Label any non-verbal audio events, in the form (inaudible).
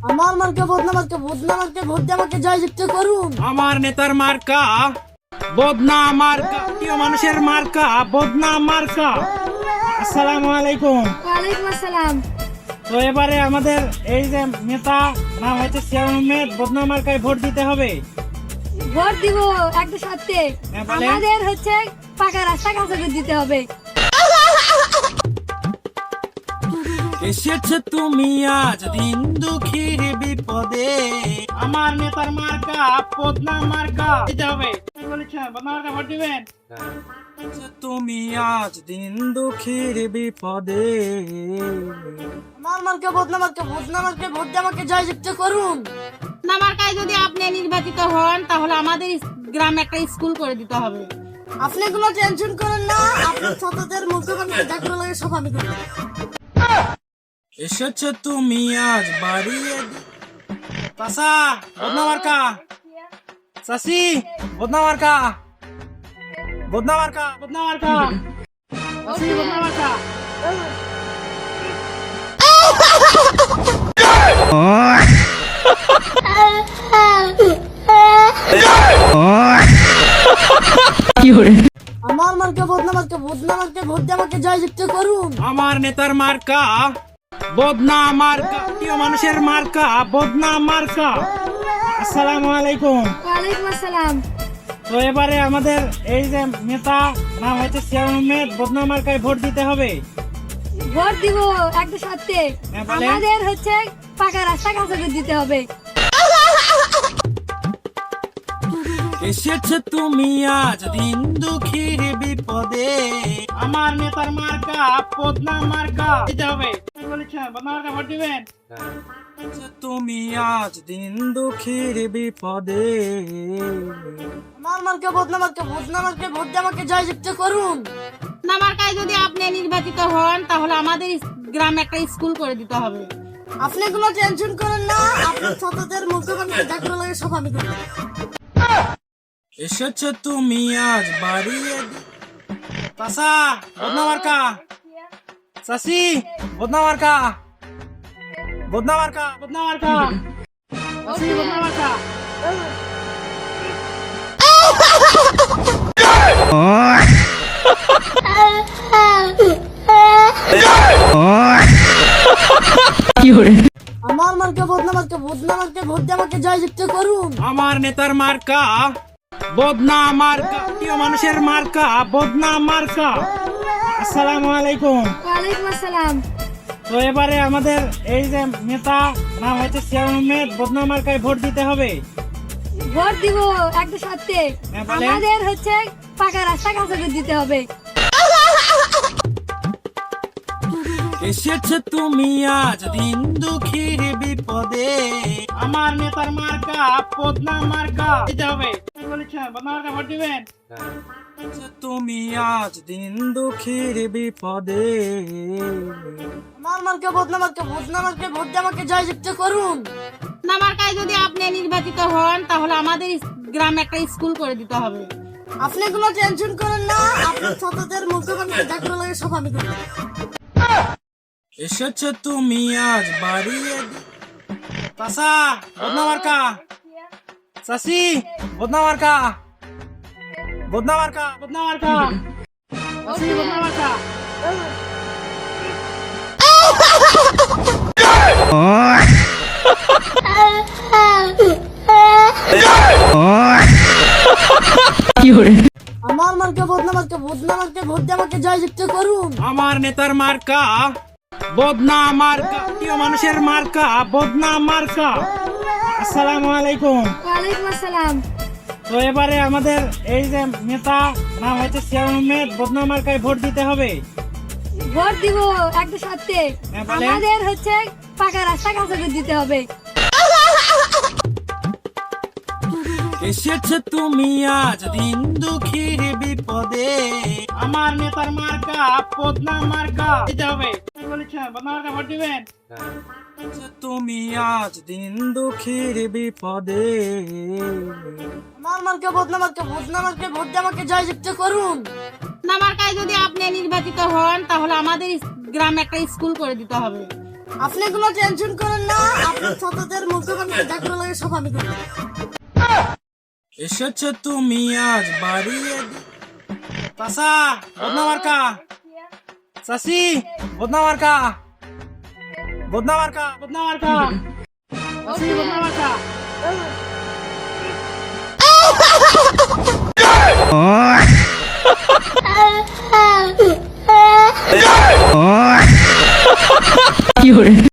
আমার মার্কে বদনামার্কে বদনামার্কে ভোট দিয়ে আমাকে জয়যুক্ত করুন। আমার নেতার মার্কা বদনা মার্কা প্রিয় মানুষের মার্কা বদনা মার্কা। আসসালামু আলাইকুম। ওয়ালাইকুম আসসালাম। তো এবারে আমাদের এই যে নেতা নাম হচ্ছে সিয়াম আহমেদ বদনা মার্কায় ভোট দিতে হবে। ভোট দিব একটা সত্যি। হ্যাঁ, আমাদের হচ্ছে পাকা রাস্তা কাছে দিতে হবে। (laughs) এসেছে তুমি আজ দিন দুঃখীর বিপদে। আমার নেতার মার্কা বদনা মার্কা দিতে হবে। বলেছেন? বদনা মার্কা ভোট দিবেন? তুমি আজ দিন দুঃখীর বিপদে। আমার মার্কে বদনামার্কে বদনামার্কে ভোট দিয়ে আমাকে জয়যুক্ত করুন। নামার্কায় যদি আপনি নির্বাচিত হন তাহলে আমাদের গ্রামে একটা স্কুল করে দিতে হবে। আপনি কোনো টেনশন করেন না আপনার ছাত্রদের লাগে সব আমি করব। এসেছে তুমি আজ বাড়িয়ে চাষা বদনা মার্কা চাষি বদনা মার্কা বদনা মার্কা বদনা মার্কা চাষি বদনা মার্কা আমার মার্কে বদনামার্কে বদনামার্কে ভোট দিয়ে আমাকে জয়যুক্ত করুন। আমার নেতার মার্কা। বদনা মার্কা প্রিয় মানুষের মার্কা বদনা মার্কা। আসসালামু আলাইকুম। ওয়ালাইকুম আসসালাম। তো এবারে আমাদের এই যে নেতা নাম হচ্ছে সিয়াম আহমেদ বদনা মার্কায় ভোট দিতে হবে। ভোট দিব একটা সত্যি। হ্যাঁ, আমাদের হচ্ছে পাকা রাস্তা কাছে দিতে হবে। এসেছে তুমি আজ দিন দুঃখীর বিপদে। আমার নেতার মার্কা বদনা মার্কা দিতে হবে। এসেছে তুমি আজ দিন দুঃখীর বিপদে। আমার মার্কে ভোট আমাকে জয়যুক্ত করুন। নামার্কায় যদি আপনি নির্বাচিত হন তাহলে আমাদের গ্রামে একটা স্কুল করে দিতে হবে। আপনি কোনো টেনশন করেন না আপনার ছাত্রদের মুখে মানুষের চাকরি লাগে সব আমি করব। এসেছে তুমি আজ বাড়িয়ে চাষা মার্কা চাষি বদনা মার্কা বদনা মার্কা বদনা মার্কা চাষি বদনা মার্কা আমার মার্কে বদনামার্কে বদনামার্কে ভোট দিয়ে আমাকে জয়যুক্ত করুন আমার নেতার মার্কা বদনা মার্কা প্রিয় মানুষের মার্কা বদনা মার্কা। আসসালামু আলাইকুম। ওয়ালাইকুম আসসালাম। তো এবারে আমাদের এই যে নেতা নাম হচ্ছে সিয়াম আহমেদ বদনা মার্কায় ভোট দিতে হবে। ভোট দিব একটা সত্যি। হ্যাঁ, আমাদের হচ্ছে পাকা রাস্তা কাছে দিতে হবে। এসেছে তুমি আজ দিন দুঃখীর বিপদে। আমার নেতার মার্কা বদনা মার্কা দিতে হবে। এসেছে তুমি আজ দিন দুঃখীর বিপদে। আমার মার্কে ভোট আমাকে জয়যুক্ত করুন। নামার্কায় যদি আপনি নির্বাচিত হন তাহলে আমাদের গ্রামে একটা স্কুল করে দিতে হবে। আপনি কোনো টেনশন করেন না আপনার ছাত্রদের মুখে মানুষের চাকরি লাগে সব আমি করব। এসেছে তুমি আজ চাষা বদনা মার্কা চাষি বদনা মার্কা বদনা মার্কা বদনা মার্কা চাষি বদনা মার্কা আমার মার্কে বদনামার্কে বদনামার্কে ভোট দিয়ে আমাকে জয়যুক্ত করুন আমার নেতার মার্কা বদনা মার্কা প্রিয় মানুষের মার্কা বদনা মার্কা। আসসালামু আলাইকুম। ওয়ালাইকুম আসসালাম। তো এবারে আমাদের এই যে নেতা নাম হচ্ছে সিয়াম আহমেদ বদনা মার্কায় ভোট দিতে হবে। ভোট দিব একটা সত্যি। হ্যাঁ, আমাদের হচ্ছে পাকা রাস্তা কাছে দিতে হবে। এসেছে তুমি আজ দিন দুঃখীর বিপদে। আমার নেতার মার্কা বদনা মার্কা দিতে হবে। আচ্ছা, তুমি আজ দিন দুঃখের বিপদে। আমার মার্কে করুন। নামারকায় যদি আপনি নির্বাচিত হন তাহলে আমাদের গ্রামে একটা স্কুল করে দিতে হবে। আপনি কোনো টেনশন করেন না আপনার ছাত্রদের মুখ্যমন্ত্রী লাগে সব আমি এসেছ তুমি আজ বাড়ি চাষা চাষি বদনা মার্কা। বদনা মার্কা বদনা মার্কা। চাষি বদনা মার্কা।